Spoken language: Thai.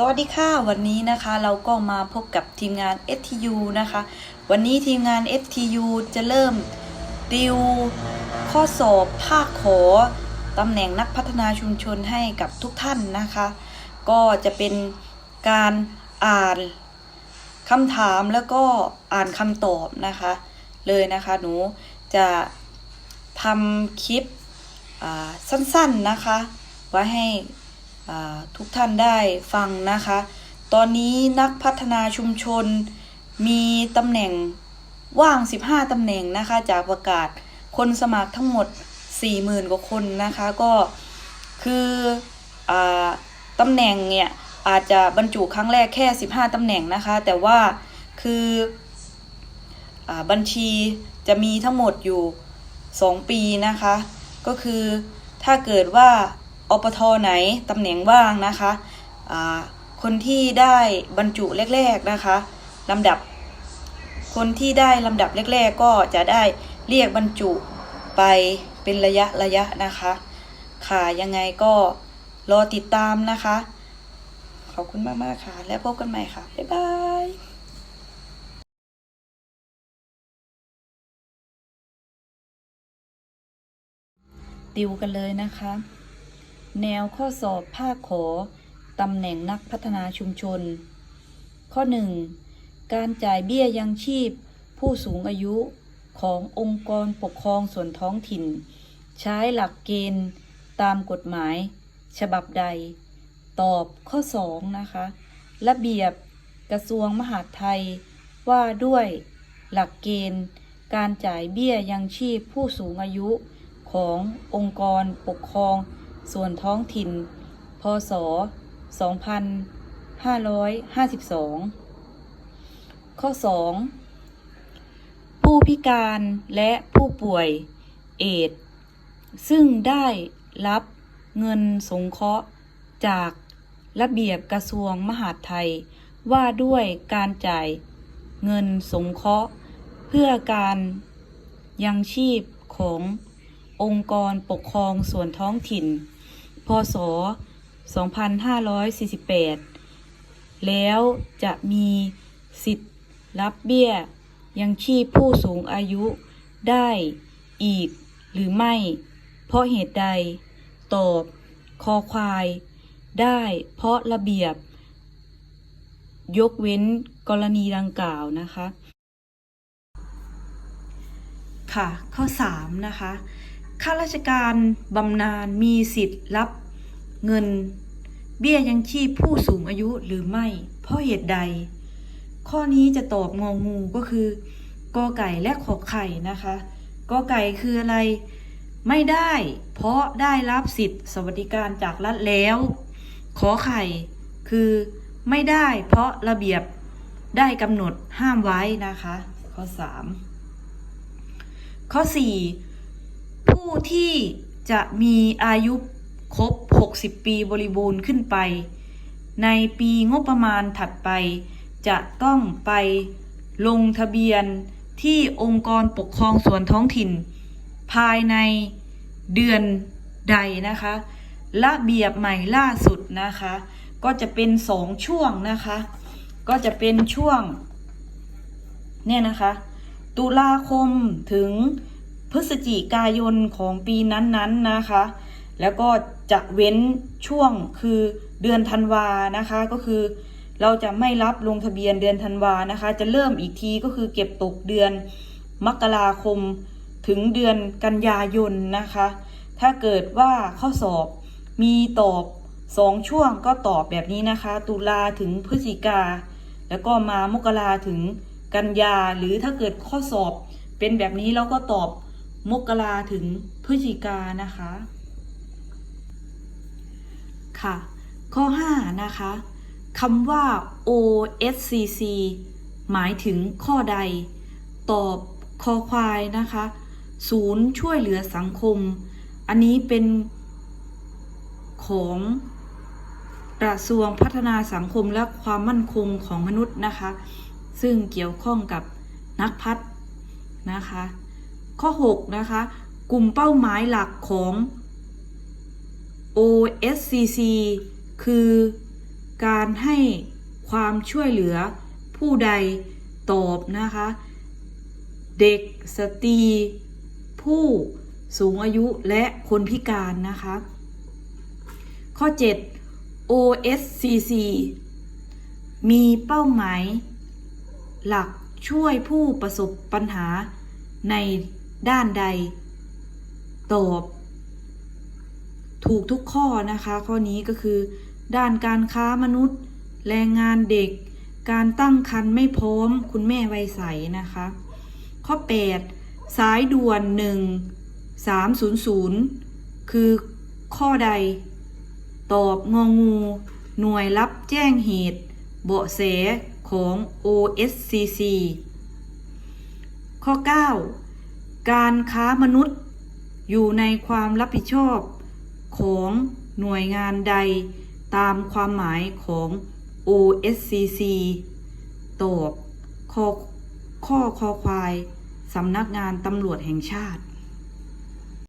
สวัสดีค่ะวันนี้นะคะเราก็มาพบกับทีมงาน STU นะคะ วันนี้ทีมงาน STU จะเริ่มติวข้อสอบภาคขอตำแหน่งนักพัฒนาชุมชนให้กับทุกท่านนะคะ ก็จะเป็นการอ่านคำถามแล้วก็อ่านคำตอบนะคะ เลยนะคะหนูจะทำคลิปสั้นๆนะคะ ไว้ให้ ทุกท่านได้ฟังนะคะ ตอนนี้นักพัฒนาชุมชนมีตำแหน่งว่าง 15ตำแหน่งนะคะ จากประกาศคนสมัครทั้งหมด 40,000 กว่าคนนะคะ ก็คืออตำแหน่งเนี่ยอาจจะบรรจุครั้งแรกแค่ 15ตำแหน่งนะคะ แต่ว่าคืออบัญชีจะมีทั้งหมดอยู่ 2 ปีนะคะ ก็คือถ้าเกิดว่า อปทไหนตำแหน่งว่างนะคะคนที่ได้บรรจุแรกๆนะคะลำดับ คนที่ได้ลำดับแรกๆ ก็จะได้เรียกบรรจุไปเป็นระยะระยะนะคะ ค่ะยังไงก็รอติดตามนะคะ ขอบคุณมากๆค่ะ แล้วพบกันใหม่ค่ะ บ๊ายบายติวกันเลยนะคะ แนวข้อสอบภาคขอตำแหน่งนักพัฒนาชุมชน ข้อ 1. การจ่ายเบี้ยยังชีพ ผู้สูงอายุขององค์กรปกครองส่วนท้องถิ่น ใช้หลักเกณฑ์ตามกฎหมาย ฉบับใด ตอบข้อ 2 นะคะ ระเบียบกระทรวงมหาดไทยว่าด้วยหลักเกณฑ์ การจ่ายเบี้ยยังชีพผู้สูงอายุขององค์กรปกครอง ส่วนท้องถิ่น พศ 2552 ข้อ 2 ผู้พิการและผู้ป่วยเอดซึ่งได้รับเงินสงเคราะห์จากระเบียบกระทรวงมหาดไทยว่าด้วยการจ่ายเงินสงเคราะห์ เพื่อการยังชีพขององค์กรปกครองส่วนท้องถิ่น พศ 2548 แล้วจะมีสิทธิ์รับเบี้ย ยังชีพผู้สูงอายุได้อีกหรือไม่ เพราะเหตุใด ตอบคอควาย ได้เพราะระเบียบ ยกเว้นกรณีดังกล่าวนะคะ ค่ะ ข้อ 3 นะคะ ข้าราชการบำนาญมีสิทธิ์รับเงิน เบี้ยยังชีพผู้สูงอายุหรือไม่ เพราะเหตุใด ข้อนี้จะตอบงองูก็คือกอไก่และขอไข่นะคะกอไก่คืออะไร ไม่ได้ เพราะได้รับสิทธิ์สวัสดิการจากรัฐแล้ว ขอไข่คือไม่ได้ เพราะระเบียบได้กำหนดห้ามไว้นะคะ ข้อ 3 ข้อ 4 ผู้ที่จะมีอายุครบ 60 ปีบริบูรณ์ขึ้นไป ในปีงบประมาณถัดไป จะต้องไปลงทะเบียนที่องค์กรปกครองส่วนท้องถิ่น ภายในเดือนใดนะคะระเบียบใหม่ล่าสุดนะคะ ก็จะเป็นสองช่วงนะคะ ก็จะเป็นช่วง เนี่ยนะคะ ตุลาคมถึง พฤศจิกายนของปีนั้นๆนะคะ แล้วก็จะเว้นช่วงคือเดือนธันวานะคะก็คือ เราจะไม่รับลงทะเบียนเดือนธันวานะคะ จะเริ่มอีกทีก็คือเก็บตกเดือนมกราคมถึงเดือนกันยายนนะคะ ถ้าเกิดว่าข้อสอบมีตอบสองช่วงก็ตอบแบบนี้นะคะ ตุลาถึงพฤศจิกา แล้วก็มามกราถึงกันยา หรือถ้าเกิดข้อสอบเป็นแบบนี้เราก็ตอบ มกราถึงพฤศจิกานะคะ ค่ะ ข้อ 5 นะคะคำว่า OSCC หมายถึงข้อใด ตอบคอควายนะคะ ศูนย์ช่วยเหลือสังคม อันนี้เป็นของกระทรวงพัฒนาสังคมและความมั่นคงของมนุษย์นะคะ ซึ่งเกี่ยวข้องกับนักพัฒนะคะ ข้อ 6 นะคะ กลุ่มเป้าหมายหลักของ OSCC คือการให้ความช่วยเหลือผู้ใดตอบนะคะ เด็กสตรี ผู้สูงอายุและคนพิการนะคะ ข้อ 7 OSCC มีเป้าหมาย หลักช่วยผู้ประสบปัญหาใน ด้านใด ตอบ ถูกทุกข้อนะคะ ข้อนี้ก็คือ ด้านการค้ามนุษย์ แรงงานเด็ก การตั้งครรภ์ไม่พร้อม คุณแม่ไวัยใสนะคะ ข้อ 8 สายด่วน 1 300 คือข้อใด ตอบงองู หน่วยรับแจ้งเหตุ เบาะแสของ OSCC ข้อ 9 การค้ามนุษย์ อยู่ในความรับผิดชอบของหน่วยงานใดตามความหมายของ OSCC ตอบข้อข้อควายสำนักงานตำรวจแห่งชาติ